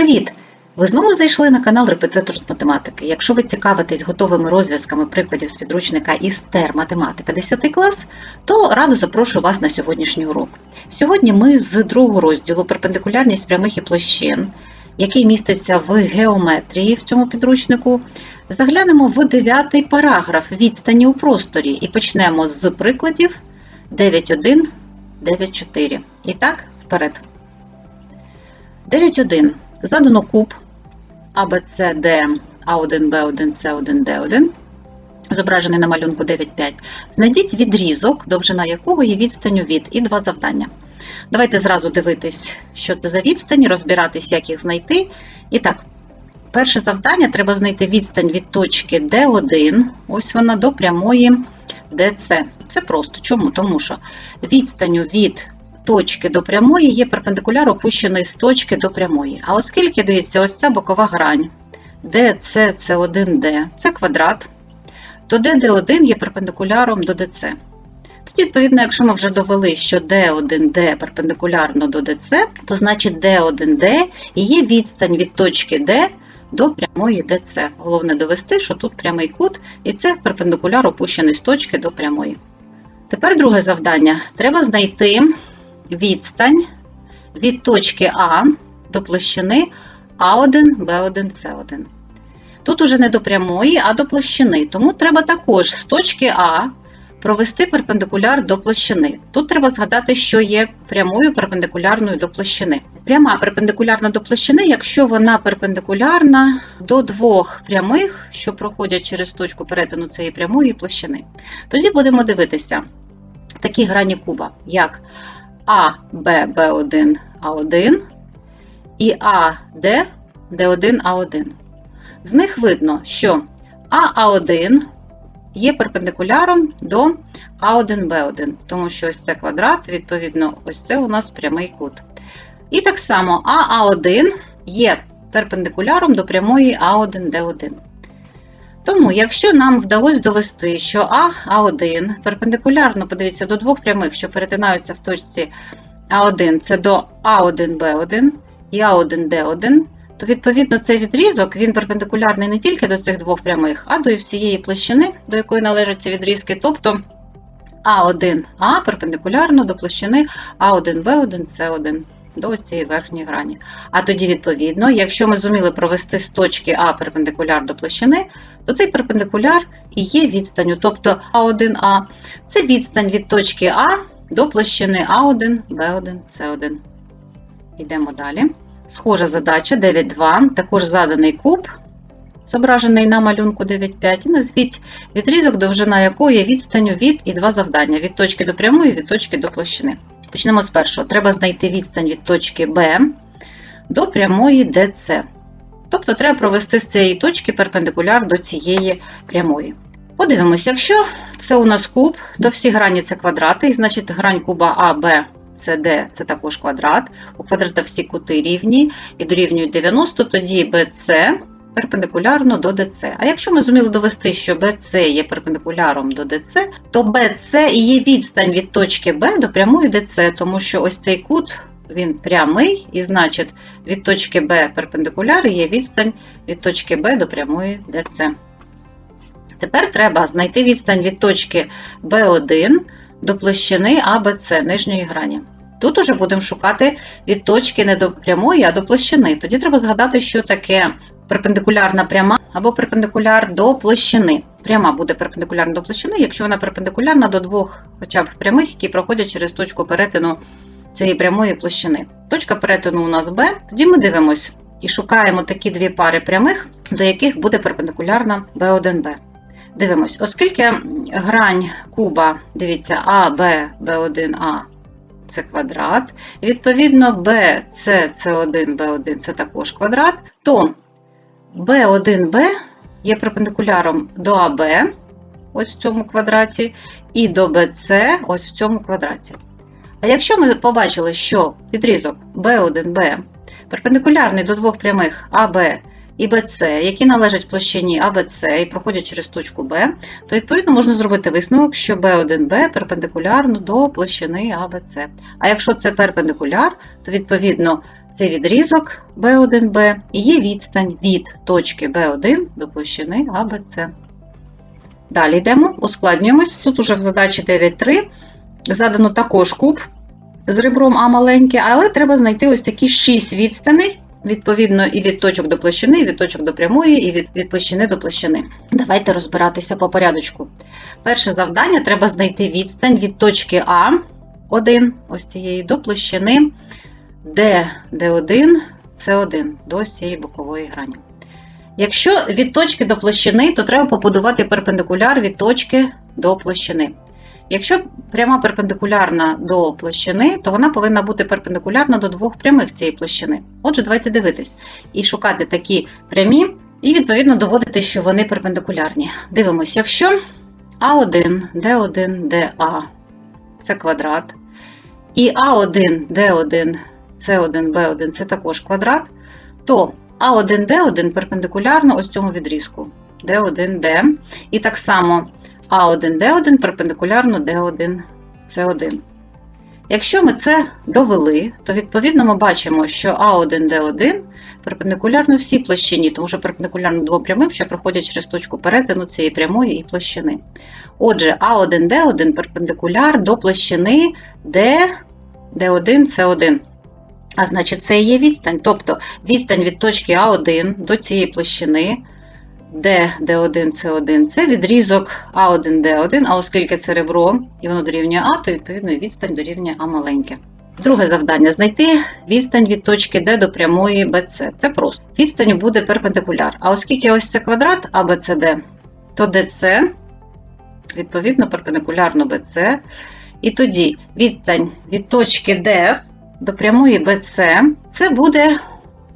Привіт! Ви знову зайшли на канал Репетитор з математики. Якщо ви цікавитесь готовими розв'язками прикладів з підручника ІСТЕР Математика 10 клас, то радо запрошую вас на сьогоднішній урок. Сьогодні ми з другого розділу Перпендикулярність прямих і площин, який міститься в геометрії в цьому підручнику, заглянемо в дев'ятий параграф відстані у просторі і почнемо з прикладів 9.1, 9.4. І так, вперед. 9.1. Задано куб ABCD A1, B1, C1, D1, зображений на малюнку 9.5. Знайдіть відрізок, довжина якого є відстанню від, і два завдання. Давайте зразу дивитись, що це за відстані, розбиратись, як їх знайти. І так, перше завдання треба знайти відстань від точки D1, ось вона до прямої DC. Це просто. Чому? Тому що відстанню від точки до прямої є перпендикуляр опущений з точки до прямої. А оскільки, дивіться, ось ця бокова грань, DC це 1D, це квадрат, то DD1 є перпендикуляром до DC. Тоді, відповідно, якщо ми вже довели, що D1D перпендикулярно до DC, то значить D1D і є відстань від точки D до прямої DC. Головне довести, що тут прямий кут, і це перпендикуляр опущений з точки до прямої. Тепер друге завдання. Треба знайти відстань від точки А до площини А1, Б1, С1. Тут уже не до прямої, а до площини. Тому треба також з точки А провести перпендикуляр до площини. Тут треба згадати, що є прямою перпендикулярною до площини. Пряма перпендикулярна до площини, якщо вона перпендикулярна до двох прямих, що проходять через точку перетину цієї прямої площини. Тоді будемо дивитися такі грані куба, як А, Б, Б1, А1 і А, Д, Д1, А1. З них видно, що А, А1 є перпендикуляром до А1, Б1, тому що ось це квадрат, відповідно, ось це у нас прямий кут. І так само А, А1 є перпендикуляром до прямої А1, Д1. Тому, якщо нам вдалося довести, що А, А1 перпендикулярно, подивіться, до двох прямих, що перетинаються в точці А1, це до А1, Б1 і А1, Д1, то відповідно цей відрізок він перпендикулярний не тільки до цих двох прямих, а до всієї площини, до якої належать ці відрізки, тобто А1А перпендикулярно до площини А1, Б1, С1 до ось цієї верхньої грані. А тоді, відповідно, якщо ми зуміли провести з точки А перпендикуляр до площини, то цей перпендикуляр і є відстанню, тобто А1А це відстань від точки А до площини А1, Б1, С1. Йдемо далі. Схожа задача 9.2, також заданий куб, зображений на малюнку 9.5, і назвіть відрізок, довжина якого є відстанню від і два завдання від точки до прямої, від точки до площини. Почнемо з першого. Треба знайти відстань від точки Б до прямої DC. Тобто треба провести з цієї точки перпендикуляр до цієї прямої. Подивимося, якщо це у нас куб, то всі грані це квадрати, і значить грань куба А, Б, С, Д це також квадрат. У квадрата всі кути рівні і дорівнюють 90, тоді BC перпендикулярно до DC. А якщо ми зуміли довести, що BC є перпендикуляром до DC, то BC і є відстань від точки Б до прямої DC, тому що ось цей кут він прямий, і значить від точки Б перпендикуляр є відстань від точки Б до прямої DC. Тепер треба знайти відстань від точки B1 до площини ABC нижньої грані. Тут уже будемо шукати від точки не до прямої, а до площини. Тоді треба згадати, що таке перпендикулярна пряма або перпендикуляр до площини. Пряма буде перпендикулярна до площини, якщо вона перпендикулярна до двох хоча б прямих, які проходять через точку перетину цієї прямої площини. Точка перетину у нас Б, тоді ми дивимось і шукаємо такі дві пари прямих, до яких буде перпендикулярна B1B. Дивимось, оскільки грань куба, дивіться, А, Б, Б1А це квадрат, відповідно B, C, C1, B1 це також квадрат, то B1B є перпендикуляром до АБ, ось в цьому квадраті, і до BC ось в цьому квадраті. А якщо ми побачили, що відрізок B1B перпендикулярний до двох прямих АБ і BC, які належать площині ABC і проходять через точку B, то відповідно можна зробити висновок, що B1B перпендикулярно до площини ABC. А якщо це перпендикуляр, то відповідно це відрізок B1B і є відстань від точки B1 до площини ABC. Далі йдемо, ускладнюємось. Тут уже в задачі 9.3 задано також куб з ребром А маленьке, але треба знайти ось такі 6 відстаней, відповідно, і від точок до площини, і від точок до прямої, і від, від площини до площини. Давайте розбиратися по порядочку. Перше завдання треба знайти відстань від точки А 1, ось цієї, до площини D, D1, C1, до ось цієї бокової грані. Якщо від точки до площини, то треба побудувати перпендикуляр від точки до площини. Якщо пряма перпендикулярна до площини, то вона повинна бути перпендикулярна до двох прямих цієї площини. Отже, давайте дивитись і шукати такі прямі, і відповідно доводити, що вони перпендикулярні. Дивимось, якщо А1, Д1, ДА це квадрат, і А1, Д1, С1, Б1 це також квадрат, то А1, Д1 перпендикулярно ось цьому відрізку D1, D. І так само А1, Д1 перпендикулярно D1, С1. Якщо ми це довели, то відповідно ми бачимо, що А1, Д1 перпендикулярно всій площині, тому що перпендикулярно двом прямим, що проходять через точку перетину цієї прямої і площини. Отже, А1, Д1 перпендикуляр до площини D, D1, С1. А значить, це і є відстань. Тобто відстань від точки А1 до цієї площини D, D1, C1 це відрізок А1, D1, а оскільки це ребро і воно дорівнює А, то відповідно відстань дорівнює А маленьке. Друге завдання знайти відстань від точки D до прямої BC. Це просто. Відстань буде перпендикуляр. А оскільки ось це квадрат ABCD, то DC відповідно перпендикулярно BC. І тоді відстань від точки D до прямої BC це буде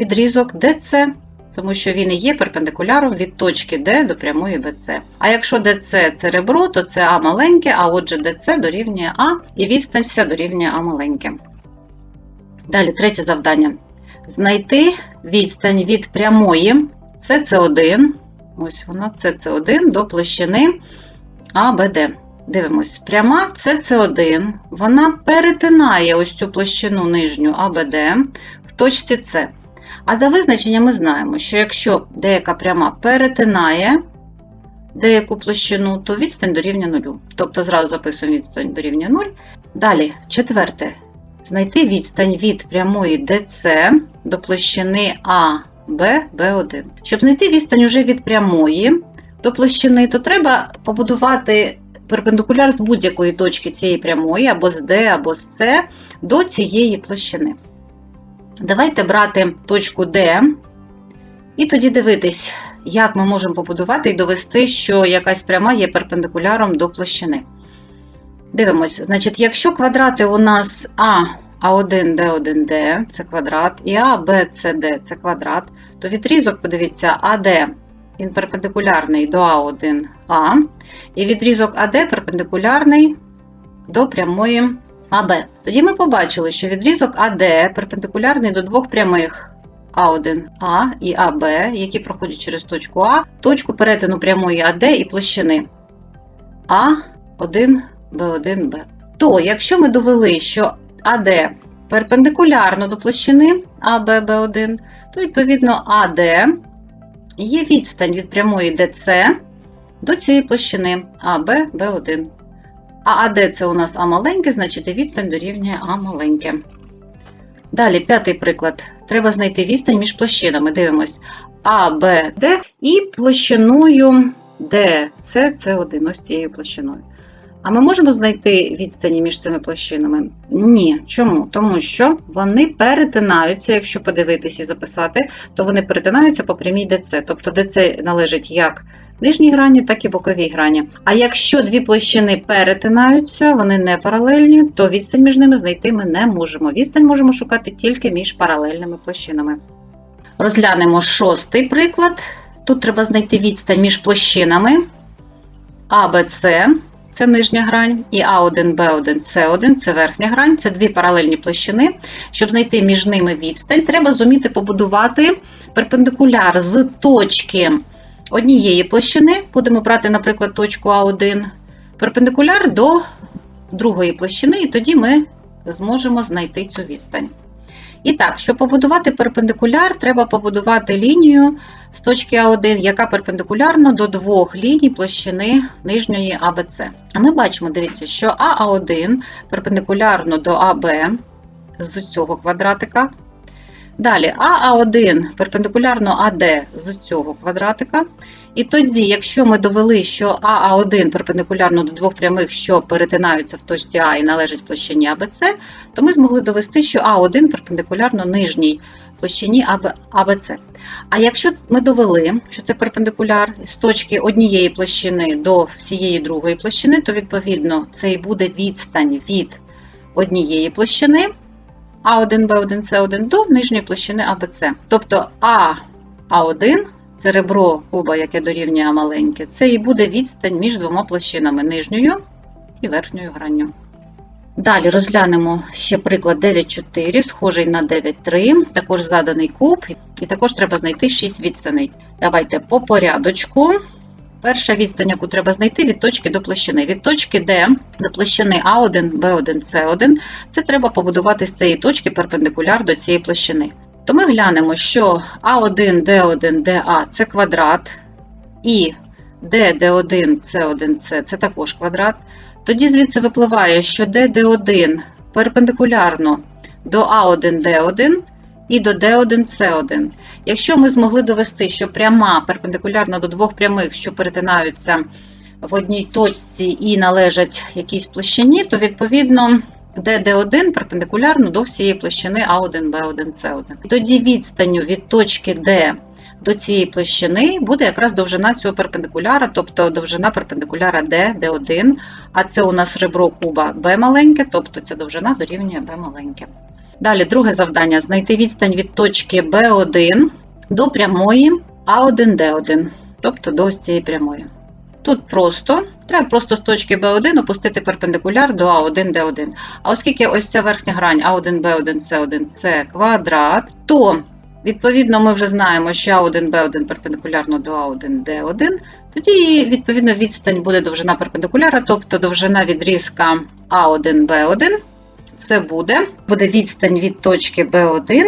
відрізок DC, тому що він і є перпендикуляром від точки D до прямої BC. А якщо DC це ребро, то це А маленьке, а отже DC дорівнює А, і відстань вся дорівнює А маленьке. Далі, третє завдання. Знайти відстань від прямої CC1, ось вона CC1 до площини ABD. Дивимось, пряма CC1, вона перетинає ось цю площину нижню АБД в точці С. А за визначенням ми знаємо, що якщо деяка пряма перетинає деяку площину, то відстань дорівнює нулю. Тобто зразу записуємо відстань дорівнює 0. Далі, четверте. Знайти відстань від прямої DC до площини АБ, Б1. Щоб знайти відстань уже від прямої до площини, то треба побудувати перпендикуляр з будь-якої точки цієї прямої, або з D, або з C до цієї площини. Давайте брати точку D і тоді дивитись, як ми можемо побудувати і довести, що якась пряма є перпендикуляром до площини. Дивимось, значить, якщо квадрати у нас А, А1, Д1, це квадрат, і А, Б, С, Д це квадрат, то відрізок, подивіться, АД він перпендикулярний до А1А, і відрізок АД перпендикулярний до прямої АБ. Тоді ми побачили, що відрізок АД перпендикулярний до двох прямих А1А і АБ, які проходять через точку А, точку перетину прямої АД і площини А1, Б1, Б. То, якщо ми довели, що АД перпендикулярно до площини АБ, Б1, то відповідно АД є відстань від прямої DC до цієї площини АБ, Б1. А АД це у нас А маленьке, значить відстань дорівнює А маленьке. Далі, п'ятий приклад. Треба знайти відстань між площинами. Дивимось А, Б, Д і площиною Д це 1 ось цією площиною. А ми можемо знайти відстані між цими площинами? Ні. Чому? Тому що вони перетинаються, якщо подивитися і записати, то вони перетинаються по прямій DC. Тобто DC належить як нижній грані, так і боковій грані. А якщо дві площини перетинаються, вони не паралельні, то відстань між ними знайти ми не можемо. Відстань можемо шукати тільки між паралельними площинами. Розглянемо шостий приклад. Тут треба знайти відстань між площинами ABC, це нижня грань, і А1, Б1, С1 це верхня грань, це дві паралельні площини. Щоб знайти між ними відстань, треба зуміти побудувати перпендикуляр з точки однієї площини. Будемо брати, наприклад, точку А1, перпендикуляр до другої площини, і тоді ми зможемо знайти цю відстань. І так, щоб побудувати перпендикуляр, треба побудувати лінію з точки А1, яка перпендикулярна до двох ліній площини нижньої АБЦ. А ми бачимо, дивіться, що АА1 перпендикулярно до АБ з цього квадратика. Далі АА1 перпендикулярно АД з цього квадратика. І тоді, якщо ми довели, що АА1 перпендикулярно до двох прямих, що перетинаються в точці А і належать площині АБЦ, то ми змогли довести, що А1 перпендикулярно нижній площині АБЦ. А якщо ми довели, що це перпендикуляр з точки однієї площини до всієї другої площини, то відповідно це і буде відстань від однієї площини А1, Б1, С1 до нижньої площини АБЦ. Тобто А, А1 це ребро куба, яке дорівнює маленьке, це і буде відстань між двома площинами нижньою і верхньою гранню. Далі розглянемо ще приклад 9,4, схожий на 9,3, також заданий куб, і також треба знайти 6 відстаней. Давайте по порядочку. Перша відстань, яку треба знайти від точки до площини. Від точки Д до площини А1, Б1, С1, це треба побудувати з цієї точки перпендикуляр до цієї площини. То ми глянемо, що А1, Д1, ДА це квадрат, і Д, Д1, С1, С це також квадрат. Тоді звідси випливає, що ДД1 перпендикулярно до А1, Д1 і до Д1, С1. Якщо ми змогли довести, що пряма перпендикулярна до двох прямих, що перетинаються в одній точці і належать якійсь площині, то відповідно ДД1 перпендикулярно до всієї площини А1, Б1, С1. Тоді відстанню від точки Д до цієї площини буде якраз довжина цього перпендикуляра, тобто довжина перпендикуляра D, D1, а це у нас ребро куба B маленьке, тобто ця довжина дорівнює B маленьке. Далі друге завдання знайти відстань від точки B1 до прямої А1D1, тобто до ось цієї прямої. Тут просто, треба просто з точки B1 опустити перпендикуляр до А1D1. А оскільки ось ця верхня грань А1B1, С1 це квадрат, то Відповідно, ми вже знаємо, що А1Б1 перпендикулярно до А1Д1, тоді, відповідно, відстань буде довжина перпендикуляра, тобто довжина відрізка А1Б1. Це буде, буде відстань від точки B1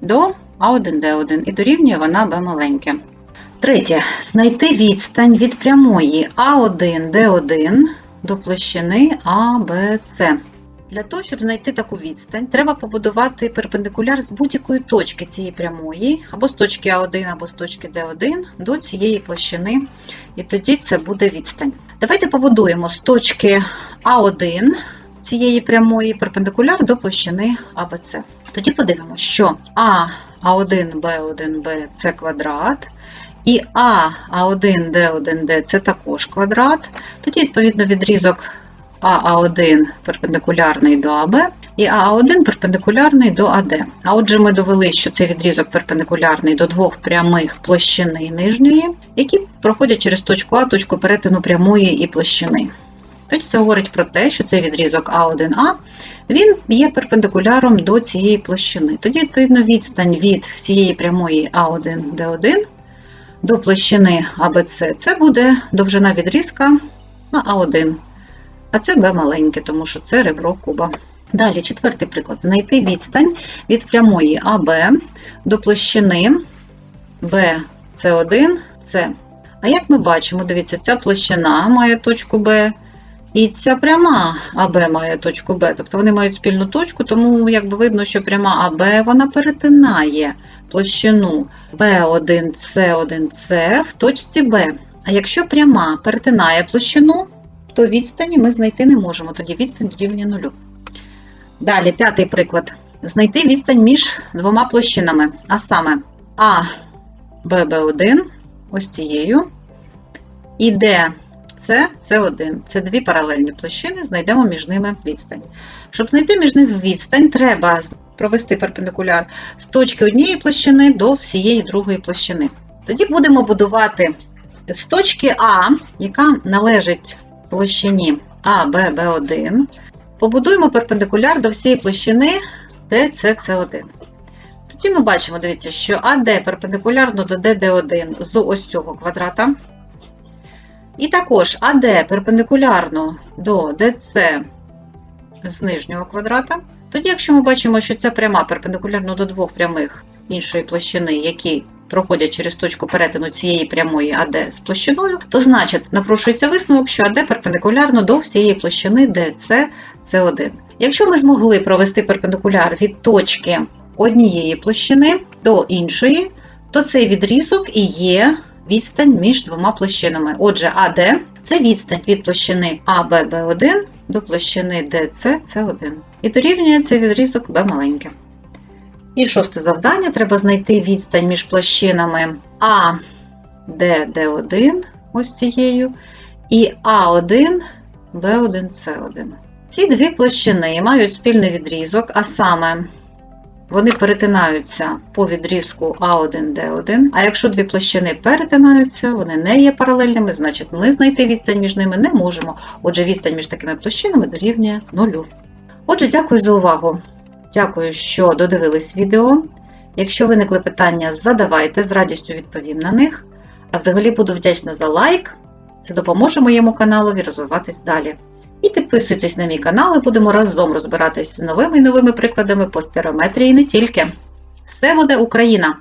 до А1Д1 і дорівнює вона B маленьке. Третє. Знайти відстань від прямої А1Д1 до площини АБЦ. Для того, щоб знайти таку відстань, треба побудувати перпендикуляр з будь-якої точки цієї прямої, або з точки А1, або з точки Д1 до цієї площини, і тоді це буде відстань. Давайте побудуємо з точки А1 цієї прямої перпендикуляр до площини АБЦ. Тоді подивимося, що А, А1, Б1, Б це квадрат. І А, А1, Д1, Д це також квадрат. Тоді, відповідно, відрізок АА1 перпендикулярний до АБ і АА1 перпендикулярний до АД. А отже, ми довели, що цей відрізок перпендикулярний до двох прямих площини нижньої, які проходять через точку А, точку перетину прямої і площини. Тоді це говорить про те, що цей відрізок А1А він є перпендикуляром до цієї площини. Тоді, відповідно, відстань від всієї прямої А1Д1 до площини АБЦ це буде довжина відрізка на А1. А це b маленьке, тому що це ребро куба. Далі, четвертий приклад. Знайти відстань від прямої АБ до площини BC1, С. А як ми бачимо, дивіться, ця площина має точку Б, і ця пряма АБ має точку Б. Тобто вони мають спільну точку, тому якби видно, що пряма АБ вона перетинає площину B1, C1, C в точці Б. А якщо пряма перетинає площину, то відстані ми знайти не можемо, тоді відстань рівня нулю. Далі, п'ятий приклад. Знайти відстань між двома площинами, а саме А, ББ1, ось цією, і Д, С, С1. Це дві паралельні площини, знайдемо між ними відстань. Щоб знайти між ними відстань, треба провести перпендикуляр з точки однієї площини до всієї другої площини. Тоді будемо будувати з точки А, яка належить площині АББ1, побудуємо перпендикуляр до всієї площини DCC1. Тоді ми бачимо, дивіться, що АД перпендикулярно до ДД1 з ось цього квадрата. І також АД перпендикулярно до ДЦ з нижнього квадрата. Тоді, якщо ми бачимо, що ця пряма перпендикулярно до двох прямих іншої площини, які проходять через точку перетину цієї прямої АД з площиною, то значить напрошується висновок, що АД перпендикулярно до всієї площини DC С1. Якщо ми змогли провести перпендикуляр від точки однієї площини до іншої, то цей відрізок і є відстань між двома площинами. Отже, АД це відстань від площини АББ1 до площини DC С1. І дорівнює цей відрізок Б маленьке. І шосте завдання треба знайти відстань між площинами А, Д, Д1, ось цією, і А1, Б1, С1. Ці дві площини мають спільний відрізок, а саме вони перетинаються по відрізку А1, Д1. А якщо дві площини перетинаються, вони не є паралельними, значить ми знайти відстань між ними не можемо. Отже, відстань між такими площинами дорівнює нулю. Отже, дякую за увагу. Дякую, що додивились відео. Якщо виникли питання, задавайте, з радістю відповім на них. А взагалі буду вдячна за лайк. Це допоможе моєму каналові розвиватись далі. І підписуйтесь на мій канал, і будемо разом розбиратись з новими і новими прикладами по спірометрії не тільки. Все буде Україна!